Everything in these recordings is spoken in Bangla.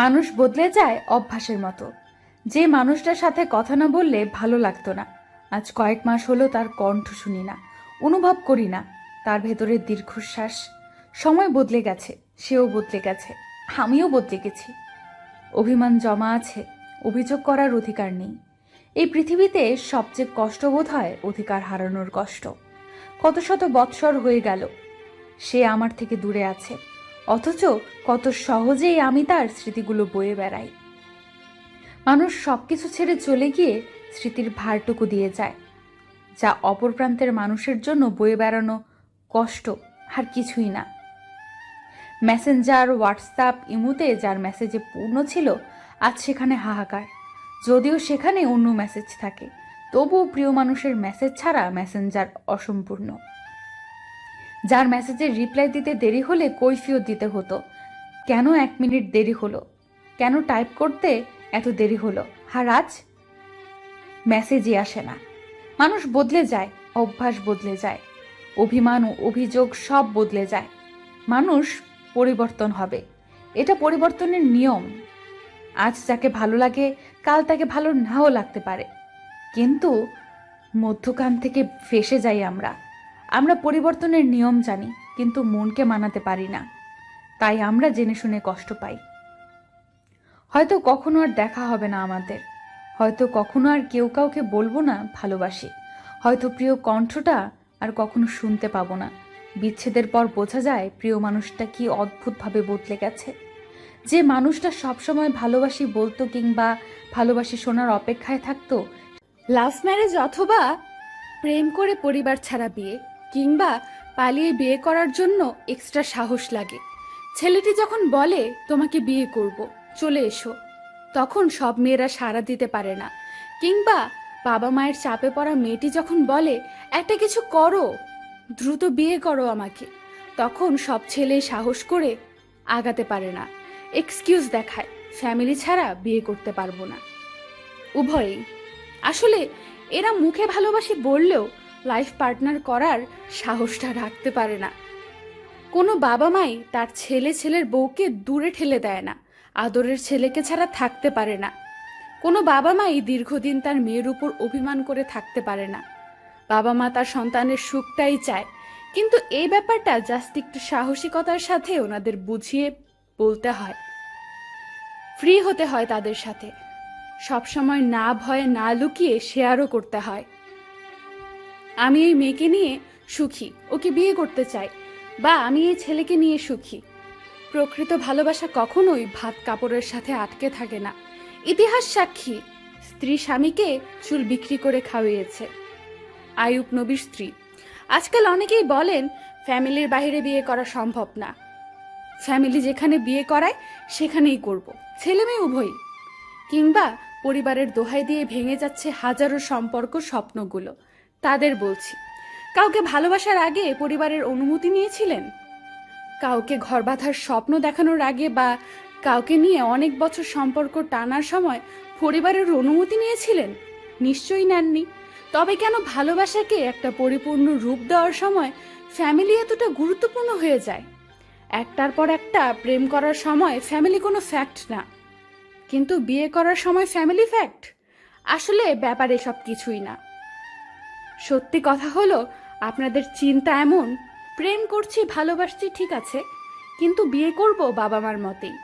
মানুষ বদলে যায় অভ্যাসের মতো। যে মানুষটার সাথে কথা না বললে ভালো লাগতো না। আজ কয়েক মাস হলো তার কণ্ঠ শুনি না, অনুভব করি না, তার ভেতরের দীর্ঘশ্বাস। সময় বদলে গেছে, সেও বদলে গেছে, আমিও বদলে গেছি। অভিমান জমা আছে, অভিযোগ করার অধিকার নেই। এই পৃথিবীতে সবচেয়ে কষ্ট বোধ হয় অধিকার হারানোর কষ্ট। কত শত বৎসর হয়ে গেল, সে আমার থেকে দূরে আছে। অথচ কত সহজেই আমি তার স্মৃতিগুলো বয়ে বেড়াই। মানুষ সব কিছু ছেড়ে চলে গিয়ে স্মৃতির ভারটুকু দিয়ে যায়, যা অপর প্রান্তের মানুষের জন্য বয়ে বেড়ানো কষ্ট আর কিছুই না। মেসেঞ্জার হোয়াটসঅ্যাপ ইমুতে যার মেসেজে পূর্ণ ছিল, আজ সেখানে হাহাকার। যদিও সেখানে অন্য মেসেজ থাকে, তবুও প্রিয় মানুষের মেসেজ ছাড়া মেসেঞ্জার অসম্পূর্ণ। যার মেসেজে রিপ্লাই দিতে দেরি হলে কৈফিয়ত দিতে হতো। কেন এক মিনিট দেরি হলো? কেন টাইপ করতে এত দেরি হলো? আর আজ মেসেজই আসে না। মানুষ বদলে যায়, অভ্যাস বদলে যায়। অভিমান ও অভিযোগ সব বদলে যায়। মানুষ পরিবর্তন হবে। এটা পরিবর্তনের নিয়ম। আজ যাকে ভালো লাগে, কাল তাকে ভালো নাও লাগতে পারে। কিন্তু মধ্যখান থেকে ফেসে যাই আমরা। আমরা পরিবর্তনের নিয়ম জানি, কিন্তু মনকে মানাতে পারি না। তাই আমরা জেনে শুনে কষ্ট পাই। হয়তো কখনো আর দেখা হবে না আমাদের। হয়তো কখনো আর কেউ কাউকে বলব না ভালোবাসি। হয়তো প্রিয় কণ্ঠটা আর কখনো শুনতে পাবো না। বিচ্ছেদের পর বোঝা যায় প্রিয় মানুষটা কি অদ্ভুতভাবে বদলে গেছে। যে মানুষটা সবসময় ভালোবাসি বলতো কিংবা ভালোবাসি শোনার অপেক্ষায় থাকতো, লাভ ম্যারেজ অথবা প্রেম করে পরিবার ছাড়া বিয়ে কিংবা পালিয়ে বিয়ে করার জন্য এক্সট্রা সাহস লাগে। ছেলেটি যখন বলে, তোমাকে বিয়ে করব, চলে এসো, তখন সব মেয়েরা সাড়া দিতে পারে না। কিংবা বাবা মায়ের চাপে পড়া মেয়েটি যখন বলে, একটা কিছু করো, দ্রুত বিয়ে করো আমাকে, তখন সব ছেলে সাহস করে আগাতে পারে না। এক্সকিউজ দেখায় ফ্যামিলি ছাড়া বিয়ে করতে পারব না। উভয়েই। আসলে এরা মুখে ভালোবাসি বললেও লাইফ পার্টনার করার সাহসটা রাখতে পারে না। কোনো বাবা মাই তার ছেলে ছেলের বউকে দূরে ঠেলে দেয় না, আদরের ছেলেকে ছাড়া থাকতে পারে না। কোনো বাবা মাই দীর্ঘদিন তার মেয়ের উপর অভিমান করে থাকতে পারে না। বাবা মা তার সন্তানের সুখটাই চায়, কিন্তু এই ব্যাপারটা জাস্ট একটু সাহসিকতার সাথে ওনাদের বুঝিয়ে বলতে হয়। ফ্রি হতে হয় তাদের সাথে। সবসময় না ভয়ে না লুকিয়ে শেয়ারও করতে হয়। আমি এই মেয়েকে নিয়ে সুখী, ওকে বিয়ে করতে চাই, বা আমি এই ছেলেকে নিয়ে সুখী। প্রকৃত ভালোবাসা কখনোই ভাত কাপড়ের সাথে আটকে থাকে না। ইতিহাস সাক্ষী, স্ত্রী স্বামীকে চুল বিক্রি করে খাওয়িয়েছে। আয়ুব নবীর স্ত্রী। আজকাল অনেকেই বলেন, ফ্যামিলির বাইরে বিয়ে করা সম্ভব না। ফ্যামিলি যেখানে বিয়ে করায়, সেখানেই করব। ছেলে মেয়ে উভয়ই। কিংবা পরিবারের দোহাই দিয়ে ভেঙে যাচ্ছে হাজারো সম্পর্ক স্বপ্নগুলো। তাদের বলছি, কাউকে ভালোবাসার আগে পরিবারের অনুমতি নিয়েছিলেন? কাউকে ঘর বাঁধার স্বপ্ন দেখানোর আগে বা কাউকে নিয়ে অনেক বছর সম্পর্ক টানার সময় পরিবারের অনুমতি নিয়েছিলেন? নিশ্চয়ই নেননি। তবে কেন ভালোবাসাকে একটা পরিপূর্ণ রূপ দেওয়ার সময় ফ্যামিলি এতটা গুরুত্বপূর্ণ হয়ে যায়? একটার পর একটা প্রেম করার সময় ফ্যামিলি কোনো ফ্যাক্ট না। কিন্তু বিয়ে করার সময় ফ্যামিলি ফ্যাক্ট? আসলে ব্যাপারে সব কিছুই না। সত্যি কথা হলো, আপনাদের চিন্তা এমন, প্রেম করছি, ভালোবাসছি, ঠিক আছে, কিন্তু বিয়ে করব বাবা মার মতেই,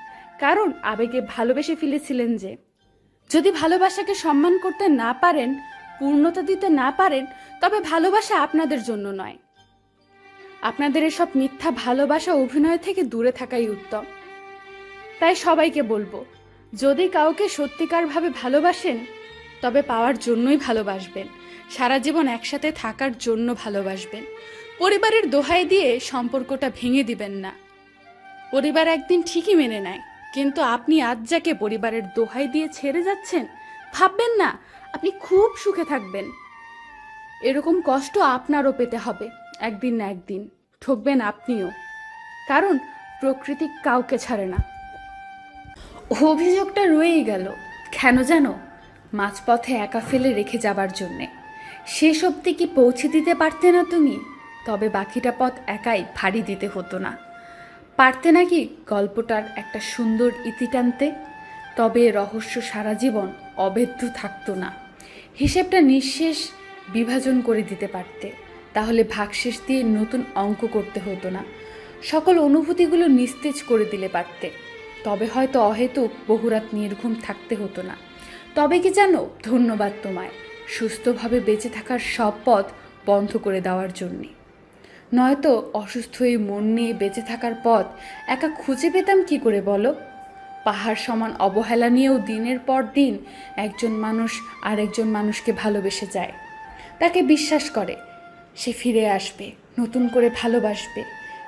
কারণ আবেগে ভালোবেসে ফেলেছিলেন যে। যদি ভালোবাসাকে সম্মান করতে না পারেন, পূর্ণতা দিতে না পারেন, তবে ভালোবাসা আপনাদের জন্য নয়। আপনাদের এসব মিথ্যা ভালোবাসা অভিনয় থেকে দূরে থাকাই উত্তম। তাই সবাইকে বলব, যদি কাউকে সত্যিকারভাবে ভালোবাসেন, তবে পাওয়ার জন্যই ভালোবাসবেন। সারা জীবন একসাথে থাকার জন্য ভালোবাসবেন। পরিবারের দোহাই দিয়ে সম্পর্কটা ভেঙে দিবেন না। পরিবার একদিন ঠিকই মেনে নেয়, কিন্তু আপনি আজ যাকে পরিবারের দোহাই দিয়ে ছেড়ে যাচ্ছেন, ভাববেন না, আপনি খুব সুখে থাকবেন। এরকম কষ্ট আপনারও পেতে হবে, একদিন না একদিন, ঠকবেন আপনিও। কারণ প্রকৃতি কাউকে ছাড়ে না। অভিযোগটা রয়েই গেল, কেন জানো? মাঝপথে একা ফেলে রেখে যাবার জন্যে। শেষ অবধি কি পৌঁছে দিতে পারতে না তুমি? তবে বাকিটা পথ একাই ভারী দিতে হতো না। পারতে নাকি গল্পটার একটা সুন্দর ইতি টানতে? তবে রহস্য সারা জীবন অবেদ্য থাকতো না। হিসেবটা নিঃশেষ বিভাজন করে দিতে পারতে। তাহলে ভাগশেষ দিয়ে নতুন অঙ্ক করতে হতো না। সকল অনুভূতিগুলো নিস্তেজ করে দিলে পারতে। তবে হয়তো অহেতুক বহুরাত নির্ঘুম থাকতে হতো না। তবে কি জানো, ধন্যবাদ তোমায়। সুস্থভাবে বেঁচে থাকার সব পথ বন্ধ করে দেওয়ার জন্যে। নয়তো অসুস্থ হয়ে মন নিয়ে বেঁচে থাকার পথ একা খুঁজে পেতাম কি করে বলো? পাহাড় সমান অবহেলা নিয়েও দিনের পর দিন একজন মানুষ আরেকজন মানুষকে ভালোবেসে যায়। তাকে বিশ্বাস করে, সে ফিরে আসবে, নতুন করে ভালোবাসবে।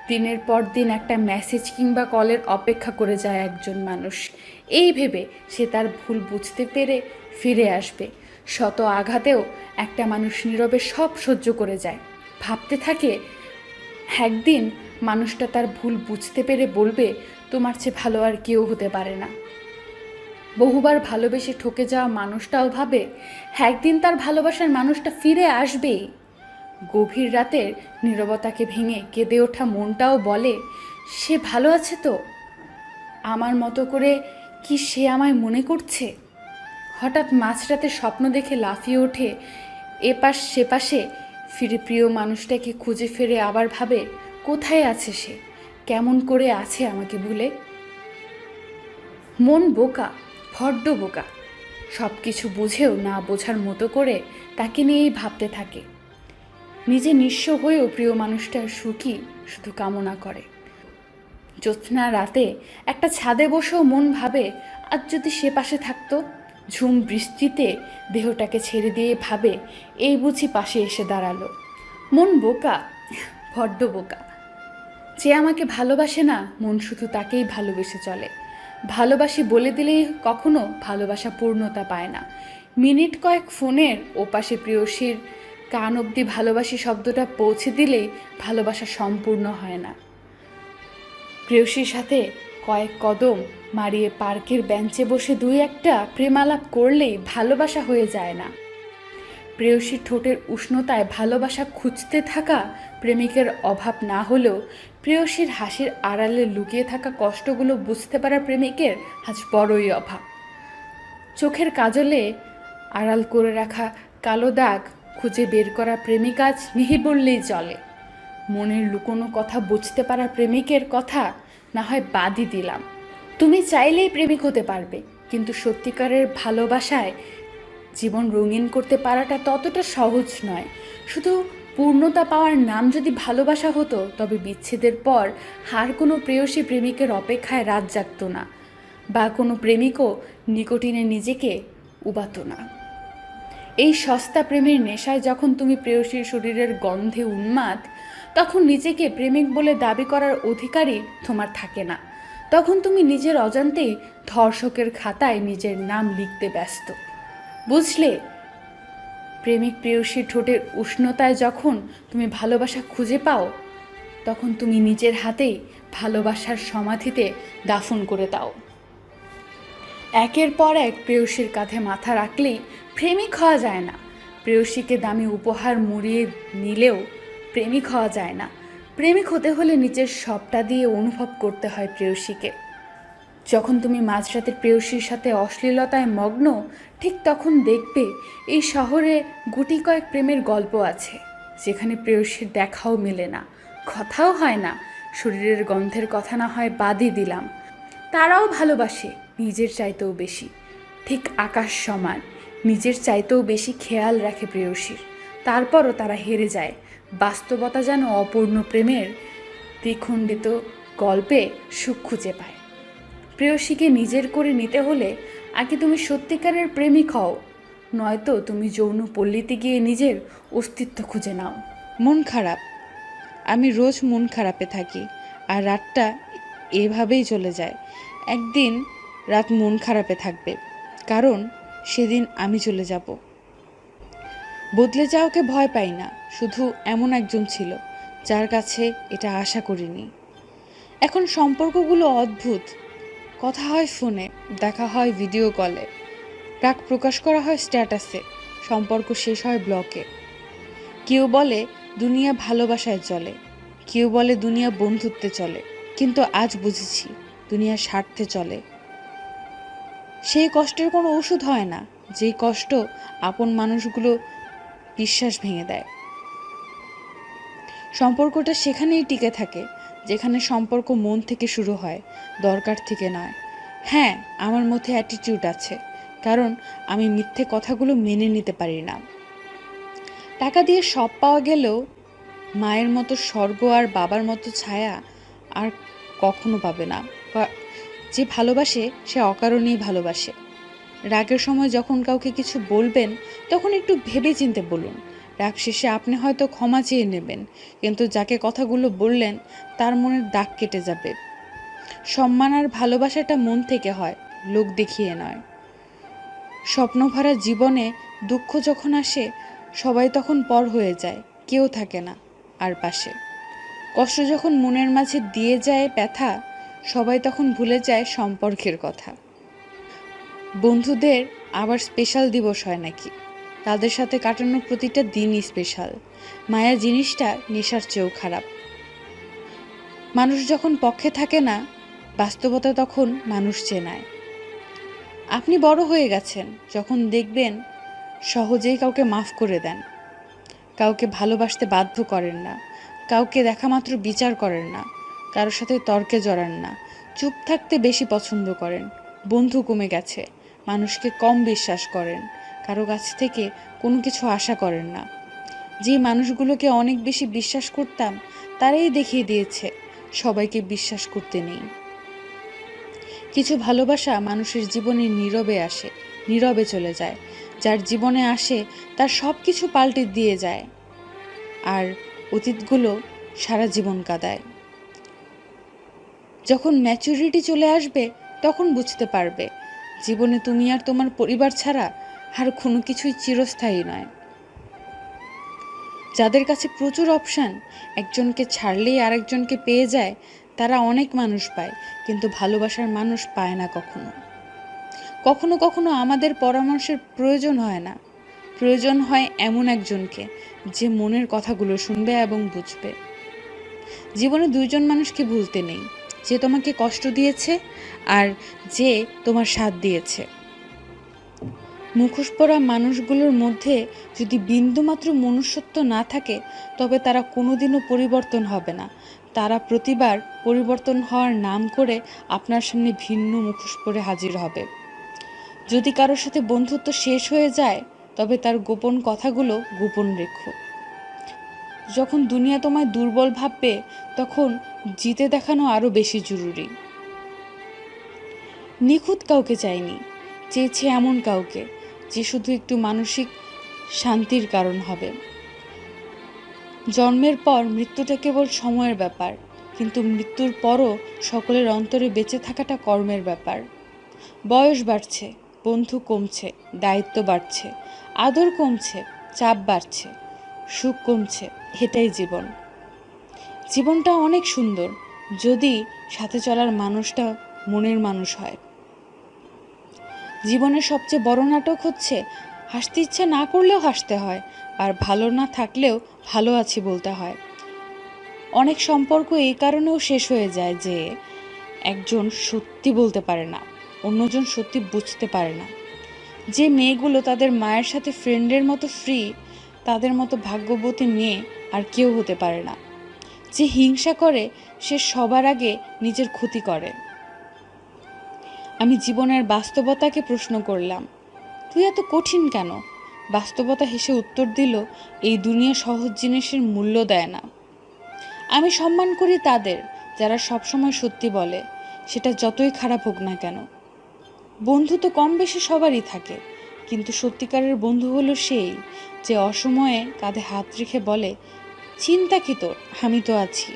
দিনের পর দিন একটা মেসেজ কিংবা কলের অপেক্ষা করে যায় একজন মানুষ। এই ভেবে সে তার ভুল বুঝতে পেরে ফিরে আসবে। শত আঘাতেও একটা মানুষ নীরবে সব সহ্য করে যায়। ভাবতে থাকে, একদিন মানুষটা তার ভুল বুঝতে পেরে বলবে, তোমার চেয়ে ভালো আর কেউ হতে পারে না। বহুবার ভালোবেসে ঠকে যাওয়া মানুষটাও ভাবে, একদিন তার ভালোবাসার মানুষটা ফিরে আসবেই। গভীর রাতের নীরবতাকে ভেঙে কেঁদে ওঠা মনটাও বলে, সে ভালো আছে তো? আমার মতো করে কি সে আমায় মনে করছে? হঠাৎ মাঝরাতে স্বপ্ন দেখে লাফিয়ে ওঠে, এপাশ সেপাশে। ফিরে প্রিয় মানুষটাকে খুঁজে ফিরে আবার ভাবে, কোথায় আছে সে? কেমন করে আছে আমাকে ভুলে মন বোকা, ভড্ড বোকা। সব কিছু বুঝেও না বোঝার মতো করে তাকে নিয়েই ভাবতে থাকে। নিজে নিঃস্ব হয়েও প্রিয় মানুষটার সুখী শুধু কামনা করে। জ্যোৎস্না রাতে একটা ছাদে বসেও মন ভাবে, আজ যদি সে পাশে থাকতো ঝুম বৃষ্টিতে দেহটাকে ছেড়ে দিয়ে ভাবে, এই বুঝি পাশে এসে দাঁড়াল। মন বোকা, বড্ড বোকা। যে আমাকে ভালোবাসে না, মন শুধু তাকেই ভালোবেসে চলে। ভালোবাসি বলে দিলেই কখনো ভালোবাসা পূর্ণতা পায় না। মিনিট কয়েক ফোনের ওপাশে প্রিয়সীর কান অবধি ভালোবাসি শব্দটা পৌঁছে দিলেই ভালোবাসা সম্পূর্ণ হয় না। প্রেয়সীর সাথে কয়েক কদম মারিয়ে পার্কের বেঞ্চে বসে দুই একটা প্রেমালাপ করলেই ভালোবাসা হয়ে যায় না। প্রেয়সীর ঠোঁটের উষ্ণতায় ভালোবাসা খুঁজতে থাকা প্রেমিকের অভাব না হলেও প্রেয়সীর হাসির আড়ালে লুকিয়ে থাকা কষ্টগুলো বুঝতে পারা প্রেমিকের আজ বড়ই অভাব। চোখের কাজলে আড়াল করে রাখা কালো দাগ খুঁজে বের করা প্রেমিক আজ নেহি বললেই চলে। মনের লুকোনো কথা, বুঝতে পারা প্রেমিকের কথা, না হয় বাদই দিলাম। তুমি চাইলেই প্রেমিক হতে পারবে, কিন্তু সত্যিকারের ভালোবাসায় জীবন রঙিন করতে পারাটা ততটা সহজ নয়। শুধু পূর্ণতা পাওয়ার নাম যদি ভালোবাসা হতো, তবে বিচ্ছেদের পর হার কোনো প্রেয়সী প্রেমিকের অপেক্ষায় রাত জাগত না, বা কোনো প্রেমিকও নিকটিনে নিজেকে উবাত না। এই সস্তা প্রেমের নেশায় যখন তুমি প্রেয়সীর শরীরের গন্ধে উন্মাদ তখন নিজেকে প্রেমিক বলে দাবি করার অধিকারই তোমার থাকে না। তখন তুমি নিজের অজান্তেই ধর্ষকের খাতায় নিজের নাম লিখতে ব্যস্ত। বুঝলে? প্রেমিক প্রেয়সী ঠোঁটের উষ্ণতায় যখন তুমি ভালোবাসা খুঁজে পাও, তখন তুমি নিজের হাতেই ভালোবাসার সমাধিতে দাফন করে দাও। একের পর এক প্রেয়সীর কাঁধে মাথা রাখলেই প্রেমিক হওয়া যায় না। প্রেয়সীকে দামি উপহার মুড়িয়ে নিলেও প্রেমিক হওয়া যায় না। প্রেমিক হতে হলে নিজের সবটা দিয়ে অনুভব করতে হয় প্রেয়সীকে। যখন তুমি মাঝরাতের প্রেয়সীর সাথে অশ্লীলতায় মগ্ন, ঠিক তখন দেখবে এই শহরে গুটি কয়েক প্রেমের গল্প আছে, যেখানে প্রেয়সীর দেখাও মেলে না, কথাও হয় না, শরীরের গন্ধের কথা না হয় বাদই দিলাম। তারাও ভালোবাসে, নিজের চাইতেও বেশি। ঠিক আকাশ সমান, নিজের চাইতেও বেশি খেয়াল রাখে প্রেয়সীর। তারপরও তারা হেরে যায় বাস্তবতা যেন অপূর্ণ প্রেমের দ্বিখণ্ডিত গল্পে সুখ খুঁজে পায়। প্রেয়সীকে নিজের করে নিতে হলে আগে তুমি সত্যিকারের প্রেমিক হও, নয়তো তুমি যৌন পল্লীতে গিয়ে নিজের অস্তিত্ব খুঁজে নাও। মন খারাপ। আমি রোজ মন খারাপে থাকি আর রাতটা এভাবেই চলে যায়। একদিন রাত মন খারাপে থাকবে, কারণ সেদিন আমি চলে যাব। বদলে যাওয়াকে ভয় পাই না, শুধু এমন একজন ছিল, যার কাছে এটা আশা করিনি। এখন সম্পর্কগুলো অদ্ভুত। কথা হয় ফোনে, দেখা হয় ভিডিও কলে। প্রাক প্রকাশ করা হয় স্ট্যাটাসে, সম্পর্ক শেষ হয় ব্লকে। কেউ বলে দুনিয়া ভালোবাসায় চলে, কেউ বলে দুনিয়া বন্ধুত্বে চলে, কিন্তু আজ বুঝেছি দুনিয়া স্বার্থে চলে। সেই কষ্টের কোনো ওষুধ হয় না, যেই কষ্ট আপন মানুষগুলো বিশ্বাস ভেঙে দেয়। সম্পর্কটা সেখানেই টিকে থাকে, যেখানে সম্পর্ক মন থেকে শুরু হয়, দরকার থেকে নয়। হ্যাঁ আমার মধ্যে অ্যাটিটিউড আছে, কারণ আমি মিথ্যে কথাগুলো মেনে নিতে পারি না। টাকা দিয়ে সব পাওয়া গেলেও মায়ের মতো স্বর্গ আর বাবার মতো ছায়া আর কখনো পাবে না। যে ভালোবাসে, সে অকারণেই ভালোবাসে। রাগের সময় যখন কাউকে কিছু বলবেন, তখন একটু ভেবে চিনতে বলুন। রাগ শেষে আপনি হয়তো ক্ষমা চেয়ে নেবেন, কিন্তু যাকে কথাগুলো বললেন, তার মনের দাগ কেটে যাবে। সম্মান আর ভালোবাসাটা মন থেকে হয়, লোক দেখিয়ে নয়। স্বপ্নভরা জীবনে দুঃখ যখন আসে, সবাই তখন পর হয়ে যায়, কেউ থাকে না, আর পাশে। কষ্ট যখন মনের মাঝে দিয়ে যায় ব্যথা, সবাই তখন ভুলে যায় সম্পর্কের কথা। বন্ধুদের আবার স্পেশাল দিবস হয় নাকি? তাদের সাথে কাটানোর প্রতিটা দিনই স্পেশাল মায়া জিনিসটা নেশার চেয়েও খারাপ। মানুষ যখন পক্ষে থাকে না, বাস্তবতা তখন মানুষ চেনায়। আপনি বড় হয়ে গেছেন, যখন দেখবেন সহজেই কাউকে মাফ করে দেন। কাউকে ভালোবাসতে বাধ্য করেন না। কাউকে দেখা মাত্র বিচার করেন না। কারোর সাথে তর্কে জড়ান না। চুপ থাকতে বেশি পছন্দ করেন। বন্ধু কমে গেছে। মানুষকে কম বিশ্বাস করেন, কারও কাছ থেকে কোনো কিছু আশা করেন না। যে মানুষগুলোকে অনেক বেশি বিশ্বাস করতাম, তারাই দেখিয়ে দিয়েছে, সবাইকে বিশ্বাস করতে নেই। কিছু ভালোবাসা মানুষের জীবনে নীরবে আসে, নীরবে চলে যায়। যার জীবনে আসে, তার সব কিছু পাল্টে দিয়ে যায়। আর অতীতগুলো সারা জীবন কাদায়। যখন ম্যাচুরিটি চলে আসবে, তখন বুঝতে পারবে জীবনে তুমি আর তোমার পরিবার ছাড়া আর কোনো কিছুই চিরস্থায়ী নয়। যাদের কাছে প্রচুর অপশান, একজনকে ছাড়লেই আরেকজনকে পেয়ে যায়, তারা অনেক মানুষ পায়, কিন্তু ভালোবাসার মানুষ পায় না কখনো। কখনো কখনো আমাদের পরামর্শের প্রয়োজন হয় না। প্রয়োজন হয় এমন একজনকে যে মনের কথাগুলো শুনবে এবং বুঝবে। জীবনে দুইজন মানুষকে ভুলতে নেই। যে তোমাকে কষ্ট দিয়েছে আর যে তোমার সাথ দিয়েছে। মুখোশ পরা মানুষগুলোর মধ্যে যদি বিন্দুমাত্র মনুষ্যত্ব না থাকে, তবে তারা কোনোদিনও পরিবর্তন হবে না। তারা প্রতিবার পরিবর্তন হওয়ার নাম করে আপনার সামনে ভিন্ন মুখোশ পরে হাজির হবে। যদি কারোর সাথে বন্ধুত্ব শেষ হয়ে যায়, তবে তার গোপন কথাগুলো গোপন রেখো। যখন দুনিয়া তোমায় দুর্বল ভাববে, তখন জিতে দেখানো আরও বেশি জরুরি। নিখুঁত কাউকে চাইনি, চেয়েছে এমন কাউকে, যে শুধু একটু মানসিক শান্তির কারণ হবে। জন্মের পর মৃত্যুটা কেবল সময়ের ব্যাপার, কিন্তু মৃত্যুর পরও সকলের অন্তরে বেঁচে থাকাটা কর্মের ব্যাপার। বয়স বাড়ছে, বন্ধু কমছে, দায়িত্ব বাড়ছে, আদর কমছে, চাপ বাড়ছে। সুখ কমছে, এটাই জীবন। জীবনটা অনেক সুন্দর, যদি সাথে চলার মানুষটা মনের মানুষ হয়। জীবনের সবচেয়ে বড় নাটক হচ্ছে, হাসতে ইচ্ছে না করলেও হাসতে হয়, আর ভালো না থাকলেও ভালো আছি বলতে হয়। অনেক সম্পর্ক এই কারণেও শেষ হয়ে যায় যে, একজন সত্যি বলতে পারে না, অন্যজন সত্যি বুঝতে পারে না। যে মেয়েগুলো তাদের মায়ের সাথে ফ্রেন্ডের মতো ফ্রি তাদের মতো ভাগ্যবতী মেয়ে আর কেউ হতে পারে না। যে হিংসা করে, সে সবার আগে নিজের ক্ষতি করে। আমি জীবনের বাস্তবতাকে প্রশ্ন করলাম, তুই এত কঠিন কেন? বাস্তবতা হেসে উত্তর দিল, এই দুনিয়া সহজ জিনিসের মূল্য দেয় না। আমি সম্মান করি তাদের, যারা সবসময় সত্যি বলে, সেটা যতই খারাপ হোক না কেন। বন্ধু তো কম বেশি সবারই থাকে কিন্তু সত্যিকারের বন্ধু হলো সেই যে অসময়ে কাঁধে হাত রেখে বলে, চিন্তা কি তোর? আমি তো আছি।